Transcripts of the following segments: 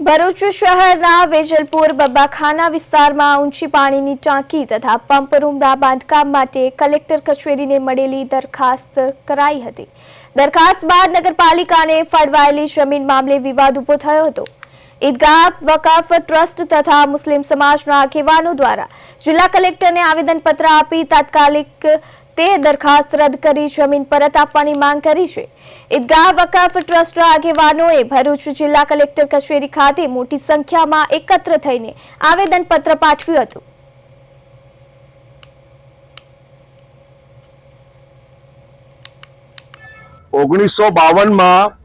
ભરૂચ શહેરના વેજલપુર બબ્બાખાના વિસ્તારમાં ઊંચી પાણીની ટાંકી તથા પંપ રૂમના બાંધકામ માટે કલેક્ટર કચેરીને મળેલી દરખાસ્ત કરાઈ હતી. દરખાસ્ત બાદ નગરપાલિકાને ફાળવાયેલી જમીન મામલે વિવાદ ઊભો થયો હતો. ઈદગાહ વકાફ ટ્રસ્ટ તથા મુસ્લિમ સમાજના આગેવાનો દ્વારા જિલ્લા કલેક્ટરને આવેદનપત્ર આપી તાત્કાલિક તે દરખાસ્ત રદ કરી જમીન પરત આપવાની માંગ કરી છે. ઈદગાહ વકાફ ટ્રસ્ટના આગેવાનોએ ભરૂચ જિલ્લા કલેક્ટર કચેરી ખાતે મોટી સંખ્યામાં એકત્ર થઈને આવેદનપત્ર પાઠવ્યું હતું. ઓગણીસો બાવનમાં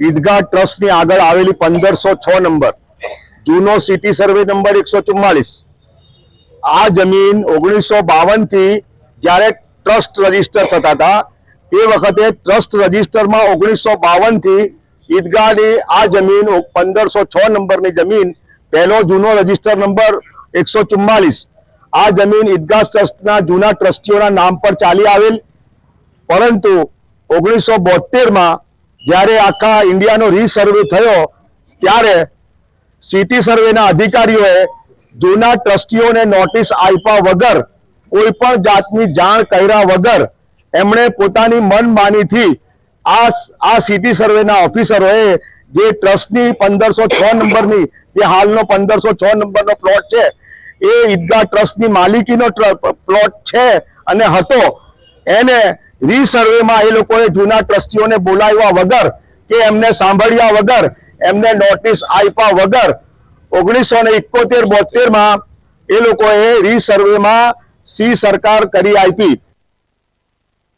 ઈદગાહ ટ્રસ્ટની આગળ આવેલી પંદરસો છ નંબર, જૂનો સિટી સર્વે નંબર એકસો ચુમ્માલીસ આ જમીન ઓગણીસો બાવનથી જ્યારે ટ્રસ્ટ રજિસ્ટર થતા હતા, તે વખતે ટ્રસ્ટ રજીસ્ટરમાં ઓગણીસો બાવનથી ઈદગાહની આ જમીન પંદરસો છ નંબરની જમીન, પહેલો જૂનો રજિસ્ટર નંબર એકસો ચુમ્માલીસ આ જમીન ઈદગાહ ટ્રસ્ટના જૂના ટ્રસ્ટીઓના નામ પર ચાલી આવેલ, પરંતુ ઓગણીસો બોતેરમાં જ્યારે આખા ઇન્ડિયાનો રીસર્વે થયો, ત્યારે સિટી સર્વેના અધિકારીઓએ જૂના ટ્રસ્ટીઓને નોટિસ આપ્યા વગર, કોઈ પણ જાતની જાણ કર્યા વગર, એમણે પોતાની મનમાનીથી આ આ સિટી સર્વેના ઓફિસરોએ જે ટ્રસ્ટની પંદરસો છ નંબરની, જે હાલનો પંદરસો છ નંબરનો પ્લોટ છે, એ ઈદગાહ ટ્રસ્ટની માલિકીનો પ્લોટ છે અને હતો. એને રીસર્વેમાં એ લોકોએ જૂના ટ્રસ્ટીઓને બોલાવ્યા વગર કે એમને સાંભળ્યા વગર, એમને નોટિસ આપ્યા વગર, ઓગણીસો ને ઇકોતેર બોતેરમાં એ લોકોએ રીસર્વેમાં સી સરકાર કરી આપી.